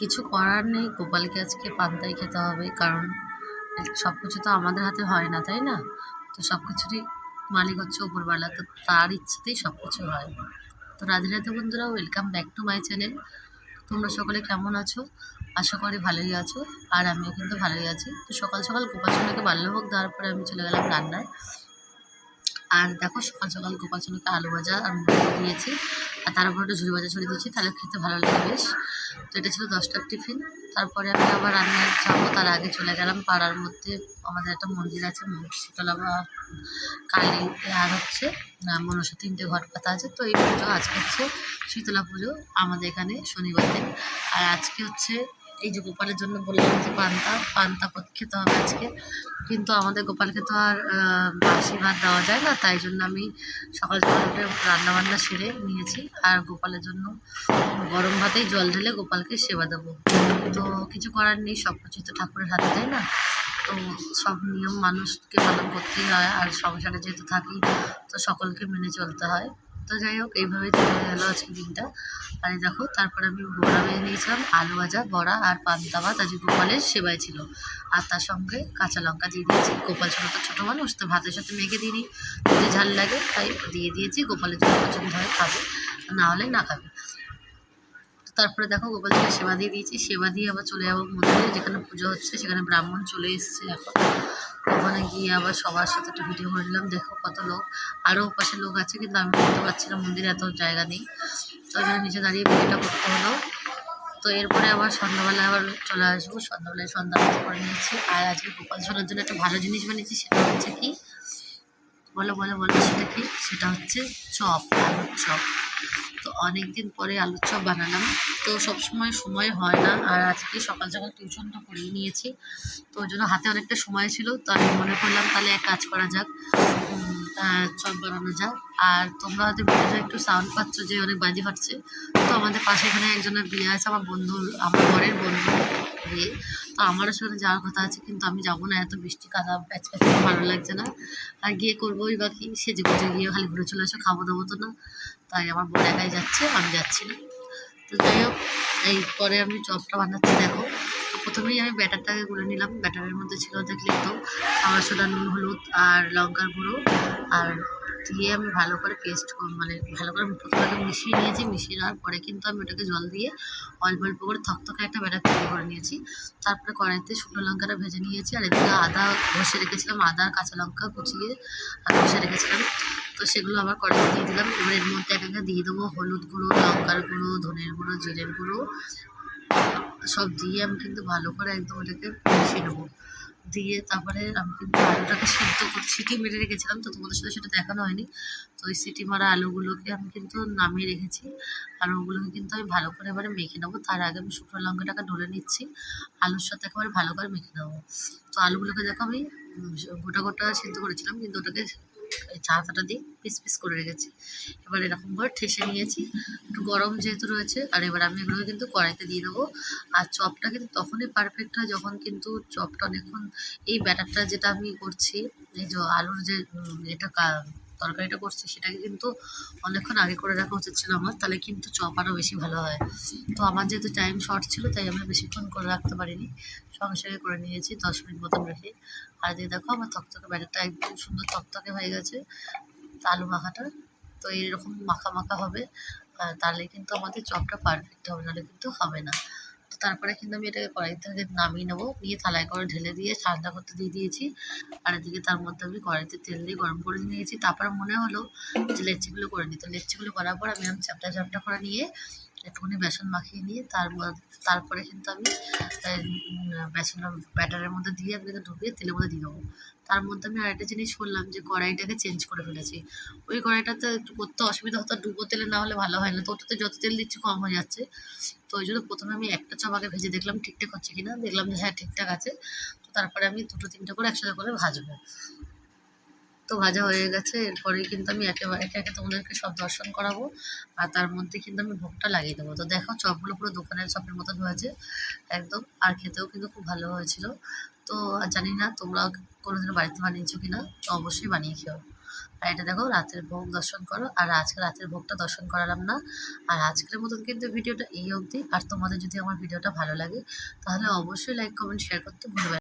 কিছু করার নেই। গোপালকে আজকে পান্তাই খেতে হবে, কারণ সব কিছু তো আমাদের হাতে হয় না, তাই না? তো সব কিছুরই মালিক হচ্ছে উপরওয়ালা, তো তার ইচ্ছেতেই সব কিছু হয়। তো রাধে বন্ধুরা welcome back to my channel তোমরা সকলে কেমন আছো? আশা করি ভালোই আছো, আর আমিও কিন্তু ভালোই আছি। তো সকাল সকাল গোপাল সোনাকে বাল্যভোগ দেওয়ার পরে আমি চলে গেলাম রান্নায়। আর দেখো সকাল সকাল গোপাল সোনাকে আলু ভাজা আর মুড়ি দিয়েছি। আর তার উপর একটু ঝুড়ি ভাজা ছড়িয়ে দিয়েছি, তাহলে খেতে ভালো লাগে বেশ। তো এটা ছিল দশটার টিফিন। তারপরে আমি আবার রান্না যাব, তার আগে চলে গেলাম পাড়ার মধ্যে। আমাদের একটা মন্দির আছে শীতলা বা কালী আর হচ্ছে মনসা তিনটে ঘট পাতা আছে। তো এই পুজো আজকে হচ্ছে শীতলা পুজো, আমাদের এখানে শনিবার দিন। আর আজকে হচ্ছে এই যে গোপালের জন্য বললাম যে পান্তা পান্তা খেতে হবে আজকে। কিন্তু আমাদের গোপালকে তো আর বাসি ভাত দেওয়া যায় না, তাই জন্য আমি সকাল সকাল উঠে রান্না বান্না সেরে নিয়েছি। আর গোপালের জন্য গরম ভাতেই জল ঢেলে গোপালকে সেবা দেবো। তো কিছু করার নেই, সব কিছুই তো ঠাকুরের হাতে, তাই না? তো সব নিয়ম মানুষকে পালন করতেই হয়, আর সংসারে যেহেতু থাকি, তো সকলকে মেনে চলতে হয়। তো যাই হোক, এইভাবে চলে গেল আজকে দিনটা। আর দেখো, তারপর আমি বড়া ভেজে নিয়েছিলাম, আলু ভাজা, বড়া আর পান্তা ভাত। আজকে গোপালের সেবাই ছিল। আর তার সঙ্গে কাঁচা লঙ্কা দিয়ে দিয়েছি। গোপাল ছোটো তো ছোটো মানুষ, তো ভাতের সাথে মেখে দিইনি। যদি ঝাল লাগে, তাই দিয়ে দিয়েছি। গোপালের জন্য পছন্দ হয়, খাবে। না হলে না খাবে। তারপরে দেখো গোপালকে সেবা দিয়ে দিয়েছি। সেবা দিয়ে আবার চলে যাব মন্দিরে, যেখানে পুজো হচ্ছে, সেখানে ব্রাহ্মণ চলে এসছে এখন ওখানে গিয়ে আবার সবার সাথে একটু ভিডিও করে নিলাম, দেখো কত লোক। আরও পাশে লোক আছে, কিন্তু আমি করতে পারছি না মন্দিরে এত জায়গা নেই। তো ওই জন্য নিচে দাঁড়িয়ে ভিডিওটা করতে হলো। তো এরপরে আবার সন্ধ্যাবেলায় আবার চলে আসব। সন্ধ্যাবেলায় সন্ধ্যা করে নিয়েছি। আর আজকে গোপাল সোনার জন্য একটা ভালো জিনিস বানিয়েছি, সেটা হচ্ছে কি বলো বলো বলো, সেটা কি? সেটা হচ্ছে চপ, আলুর চপ। তো অনেকদিন পরে আলুর চপ বানালাম। তো সবসময় সময় হয় না, আর আজকে সকাল সকাল টিউশনটা করিয়ে নিয়েছি। তো ওই জন্য হাতে অনেকটা সময় ছিল, তো আমি মনে করলাম তাহলে এক কাজ করা যাক। চপ বানানো যাক। আর তোমরা হয়তো ভিডিওতে একটু সাউন্ড পাচ্ছ যে অনেক বাজি ফাটছে তো আমাদের পাশে এখানে একজনের বিয়ে আছে, আমার বন্ধুর, আমার ঘরের বন্ধু বিয়ে। তো আমারও সেখানে যাওয়ার কথা আছে, কিন্তু আমি যাব না, এত বৃষ্টি, কাদা, প্যাচ প্যাচ ভালো লাগছে না। আর গিয়ে করবোই বা কি সেজে গুজে গিয়ে খালি ঘুরে চলে আসো, খাব দাবো তো না। তাই আমার বোন একাই যাচ্ছে, আমি যাচ্ছি না। তো যাই হোক, এই পরে আমি চপটা বানাচ্ছি, দেখো। প্রথমেই আমি ব্যাটারটাকে গুলে নিলাম। ব্যাটারের মধ্যে ছিল দেখলে তো খাবার সোডা নুন, হলুদ আর লঙ্কার গুঁড়ো। আর দিয়ে আমি ভালো করে পেস্ট মানে ভালো করে প্রথমে মিশিয়ে নিয়েছি। মিশিয়ে নেওয়ার পরে কিন্তু আমি ওটাকে জল দিয়ে অল্প অল্প করে থকথকে একটা ব্যাটার তৈরি করে নিয়েছি। তারপরে কড়াইতে শুকনো লঙ্কাটা ভেজে নিয়েছি আর এদিকে আদা ঘষে রেখেছিলাম। আদা আর কাঁচা লঙ্কা কুচিয়ে আর ঘষে রেখেছিলাম। তো সেগুলো আবার কড়াইতে দিয়ে দিলাম। এবার এর মধ্যে এক একা দিয়ে দেবো হলুদ গুঁড়ো, লঙ্কার গুঁড়ো, ধনের গুঁড়ো, জিরের গুঁড়ো সব দিয়ে আমি কিন্তু ভালো করে একদম ওটাকে মিশিয়ে নেব। দিয়ে তারপরে আমি কিন্তু আলুটাকে সিদ্ধ করে সিটি মেরে রেখেছিলাম, তো তোমাদের সাথে সেটা দেখানো হয়নি। তো ওই সিটি মারা আলুগুলোকে আমি কিন্তু নামিয়ে রেখেছি। আর ওগুলোকে কিন্তু আমি ভালো করে এবারে মেখে নেব। তার আগে আমি শুকনো লঙ্কাটাকে ডলে নিচ্ছি। আলুর সাথে একেবারে ভালো করে মেখে নেব। তো আলুগুলোকে দেখো আমি গোটা গোটা সিদ্ধ করেছিলাম, কিন্তু ওটাকে চাহাতাটা দিয়ে পিস পিস করে রেখেছি। এবার এরকম করে ঠেসে নিয়েছি। একটু গরম যেহেতু রয়েছে, আর এবার আমি এগুলো কিন্তু কড়াইতে দিয়ে দেবো। আর চপটা কিন্তু তখনই পারফেক্ট হয় যখন কিন্তু চপটা অনেকক্ষণ এই ব্যাটারটা যেটা আমি করছি, এই যে আলুর যে এটা তরকারিটা করছি, সেটাকে কিন্তু অনেকক্ষণ আগে করে রাখা উচিত ছিল আমার, তাহলে কিন্তু চপ আরও বেশি ভালো হয়। তো আমার যেহেতু টাইম শর্ট ছিল, তাই আমি বেশিক্ষণ করে রাখতে পারিনি। সঙ্গে সঙ্গে করে নিয়েছি, দশ মিনিট মতন রেখে। আর দিয়ে দেখো, আমার থকথকে ব্যাটারটা একদম সুন্দর থকথকে হয়ে গেছে আলু মাখাটা। তো এইরকম মাখা মাখা হবে তাহলে কিন্তু আমাদের চপটা পারফেক্ট হবে, নাহলে কিন্তু হবে না। তারপরে কিন্তু আমি এটাকে কড়াই থেকে নামিয়ে নেব। নিয়ে থালায় করে ঢেলে দিয়ে ঠান্ডা করতে দিয়ে দিয়েছি। আর এদিকে তার মধ্যে আমি কড়াইতে তেল দিয়ে গরম করে নিয়েছি। তারপরে মনে হলো যে লেচিগুলো করে নিই তো লেচিগুলো করার পর আমি আমি চ্যাপটা চ্যাপটা করে নিয়ে একটুখানি বেসন মাখিয়ে নিয়ে তার তারপরে কিন্তু আমি বেসন ব্যাটারের মধ্যে দিয়ে আমি কিন্তু ঢুকিয়ে তেলের মধ্যে দিয়ে দেবো। তার মধ্যে আমি আরেকটা জিনিস করলাম যে কড়াইটাকে চেঞ্জ করে ফেলেছি। ওই কড়াইটাতে একটু করতে অসুবিধা হতো, ডুবো তেলে না হলে ভালো হয় না। তো ওটাতে যত তেল দিচ্ছি কম হয়ে যাচ্ছে। তো ওই জন্য প্রথমে আমি একটা চপ আগে ভেজে দেখলাম ঠিকঠাক হচ্ছে কিনা। দেখলাম যে হ্যাঁ ঠিকঠাক আছে। তো তারপরে আমি দুটো তিনটে করে একসাথে করে ভাজবো। তো ভাজা হয়ে গেছে। এরপরেই কিন্তু আমি একেবারে একে একে তোমাদেরকে সব দর্শন করাবো। আর তার মধ্যে কিন্তু আমি ভোগটা লাগিয়ে দেবো। তো দেখো, চপগুলো পুরো দোকানের চপের মতন হয়েছে একদম। আর খেতেও কিন্তু খুব ভালো হয়েছিল। তো জানি না তোমরা কোনোদিনও বাড়িতে বানিয়েছো কি না তো অবশ্যই বানিয়ে খেও। আর এটা দেখো, রাতের ভোগ দর্শন করো। আর আজকে রাতের ভোগটা দর্শন করালাম না। আর আজকের মতন কিন্তু ভিডিওটা এই অবধি। আর তোমাদের যদি আমার ভিডিওটা ভালো লাগে, তাহলে অবশ্যই লাইক কমেন্ট শেয়ার করতে ভুলবে।